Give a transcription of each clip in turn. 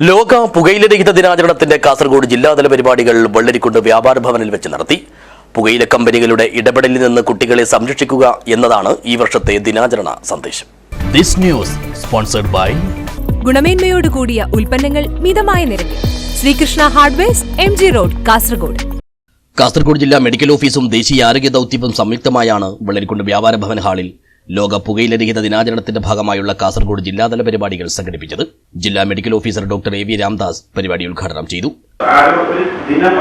ലോക പുകയിലരഹിത ദിനാചരണത്തിന്റെ കാസർഗോഡ് ജില്ലാതല പരിപാടികൾ വെള്ളരിക്കുണ്ട് വ്യാപാര ഭവനിൽ വെച്ച് നടത്തി. പുകയില കമ്പനികളുടെ ഇടപെടലിൽ നിന്ന് കുട്ടികളെ സംരക്ഷിക്കുക എന്നതാണ് ഈ വർഷത്തെ ദിനാചരണ സന്ദേശം. ദിസ് ന്യൂസ് സ്പോൺസർഡ് ബൈ ഗുണമേന്മയോട് കൂടിയ ഉൽപ്പന്നങ്ങൾ മിതമായ നിരക്കിൽ. Sreekrishna hardwares M G road Kasaragod. Kasaragod ജില്ലാ മെഡിക്കൽ ഓഫീസും ദേശീയ ആരോഗ്യ ദൗത്യവും സംയുക്തമായാണ് വെള്ളരിക്കുണ്ട് വ്യാപാര ഭവൻ ഹാളിൽ ലോക പുകയിലരഹിത ദിനാചരണത്തിന്റെ ഭാഗമായുള്ള കാസർഗോഡ് ജില്ലാതല പരിപാടികൾ സംഘടിപ്പിച്ചത്. ജില്ലാ medical officer doctor A V Ramdas പരിപാടി ഉദ്ഘാടനം ചെയ്തു. ദിനം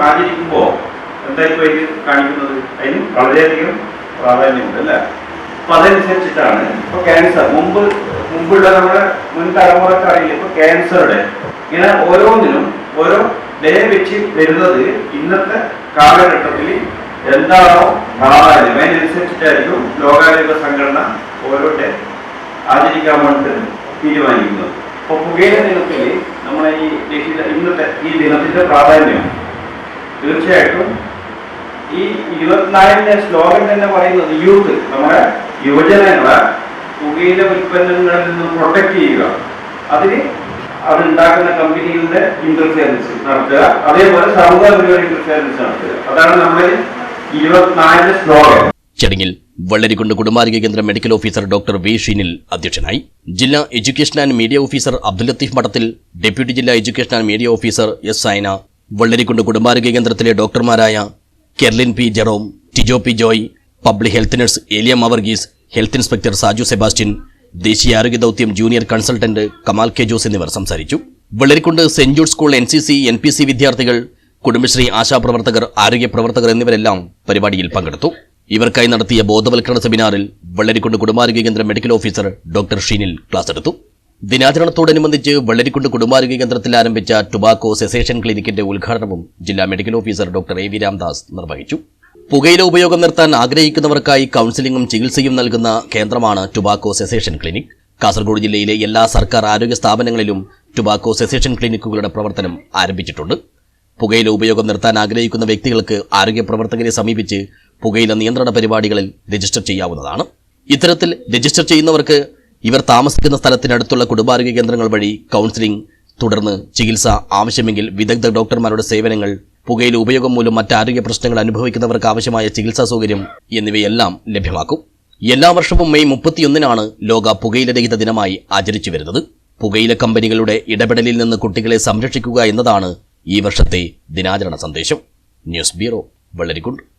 അല്ലേ? അതനുസരിച്ചിട്ടാണ് ഇപ്പൊ ക്യാൻസർ. മുമ്പ് മുമ്പുള്ള നമ്മുടെ മുൻ തലമുറയ്ക്ക് അറിയില്ല ഇപ്പൊ ക്യാൻസറുടെ ഇങ്ങനെ ഓരോന്നിനും ഓരോ ഡേ വെച്ച് വരുന്നത് ഇന്നത്തെ കാലഘട്ടത്തിൽ എന്താണോ പ്രാധാന്യം അതിനനുസരിച്ചിട്ടായിരിക്കും ലോകാരോഗ്യ സംഘടന ഓരോ ഡേ ആചരിക്കാൻ വേണ്ടി തീരുമാനിക്കുന്നത്. അപ്പൊ പുകയില ദിനത്തിൽ നമ്മളെ ഈ ദേശീയ ഇന്നത്തെ ഈ ദിനത്തിന്റെ പ്രാധാന്യം. തീർച്ചയായിട്ടും ഈ ഇരുപത്തിനാലിന്റെ സ്ലോഗൻ തന്നെ പറയുന്നത് യൂത്ത് നമ്മുടെ യുവജനങ്ങളെ പുകയില ഉൽപ്പന്നങ്ങളിൽ നിന്ന് പ്രൊട്ടക്ട് ചെയ്യുക. അതിന് അത് ഉണ്ടാക്കുന്ന കമ്പനികളുടെ ഇന്റർഫിയറൻസ് നടത്തുക. അതേപോലെ പരിപാടി ഇന്റർഫിയറൻസ് നടത്തുക. അതാണ് നമ്മുടെ ഇരുപത്തിനാലിന്റെ സ്ലോഗൻ ചടങ്ങിൽ വെള്ളരിക്കുണ്ട് കുടുംബാരോഗ്യ കേന്ദ്ര medical officer doctor V Sheenil അധ്യക്ഷനായി. ജില്ലാ education and media officer Abdul Latheef Madathil deputy ജില്ലാ education and media officer S Saina Vellarikundu കുടുംബാരോഗ്യ കേന്ദ്രത്തിലെ ഡോക്ടർമാരായ Kerlin P Jerome Tijo P Joy public health nurse Eliya Mavarghese health inspector Saju Sebastian ദേശീയ ആരോഗ്യ ദൗത്യം junior consultant Kamal K Jose എന്നിവർ സംസാരിച്ചു. Vellarikundu Saint Jude school N C C N P C വിദ്യാർത്ഥികൾ കുടുംബശ്രീ ആശാപ്രവർത്തകർ ആരോഗ്യ പ്രവർത്തകർ എന്നിവരെല്ലാം പരിപാടിയിൽ പങ്കെടുത്തു. ഇവർക്കായി നടത്തിയ ബോധവൽക്കരണ സെമിനാറിൽ വെള്ളരിക്കുണ്ട് കുടുംബാരോഗ്യ കേന്ദ്ര medical officer doctor Sheenil class എടുത്തു. ദിനാചരണത്തോടനുബന്ധിച്ച് വെള്ളരിക്കുണ്ട് കുടുംബാരോഗ്യ കേന്ദ്രത്തിൽ ആരംഭിച്ച ടുബാക്കോ സെസേഷൻ ക്ലിനിക്കിന്റെ ഉദ്ഘാടനവും ജില്ലാ medical officer doctor A V Ramdas നിർവഹിച്ചു. പുകയില ഉപയോഗം നിർത്താൻ ആഗ്രഹിക്കുന്നവർക്കായി കൗൺസിലിംഗും ചികിത്സയും നൽകുന്ന കേന്ദ്രമാണ് ടുബാക്കോ സെസേഷൻ ക്ലിനിക്. കാസർഗോഡ് ജില്ലയിലെ എല്ലാ സർക്കാർ ആരോഗ്യ സ്ഥാപനങ്ങളിലും ടുബാക്കോ സെസേഷൻ ക്ലിനിക്കുകളുടെ പ്രവർത്തനം ആരംഭിച്ചിട്ടുണ്ട്. പുകയില ഉപയോഗം നിർത്താൻ ആഗ്രഹിക്കുന്ന വ്യക്തികൾക്ക് ആരോഗ്യ പ്രവർത്തകരെ സമീപിച്ച് പുകയില നിയന്ത്രണ പരിപാടികളിൽ രജിസ്റ്റർ ചെയ്യാവുന്നതാണ്. ഇത്തരത്തിൽ രജിസ്റ്റർ ചെയ്യുന്നവർക്ക് ഇവർ താമസിക്കുന്ന സ്ഥലത്തിനടുത്തുള്ള കുടുംബാരോഗ്യ കേന്ദ്രങ്ങൾ വഴി കൗൺസിലിംഗ് തുടർന്ന് ചികിത്സ ആവശ്യമെങ്കിൽ വിദഗ്ധ ഡോക്ടർമാരുടെ സേവനങ്ങൾ പുകയില ഉപയോഗം മൂലം മറ്റ് ആരോഗ്യ പ്രശ്നങ്ങൾ അനുഭവിക്കുന്നവർക്ക് ആവശ്യമായ ചികിത്സാ സൗകര്യം എന്നിവയെല്ലാം ലഭ്യമാക്കും. എല്ലാ വർഷവും മെയ് മുപ്പത്തിയൊന്നിനാണ് ലോക പുകയില രഹിത ദിനമായി ആചരിച്ചു വരുന്നത്. പുകയില കമ്പനികളുടെ ഇടപെടലിൽ നിന്ന് കുട്ടികളെ സംരക്ഷിക്കുക എന്നതാണ് ഈ വർഷത്തെ ദിനാചരണ സന്ദേശം. News bureau Vellarikundu.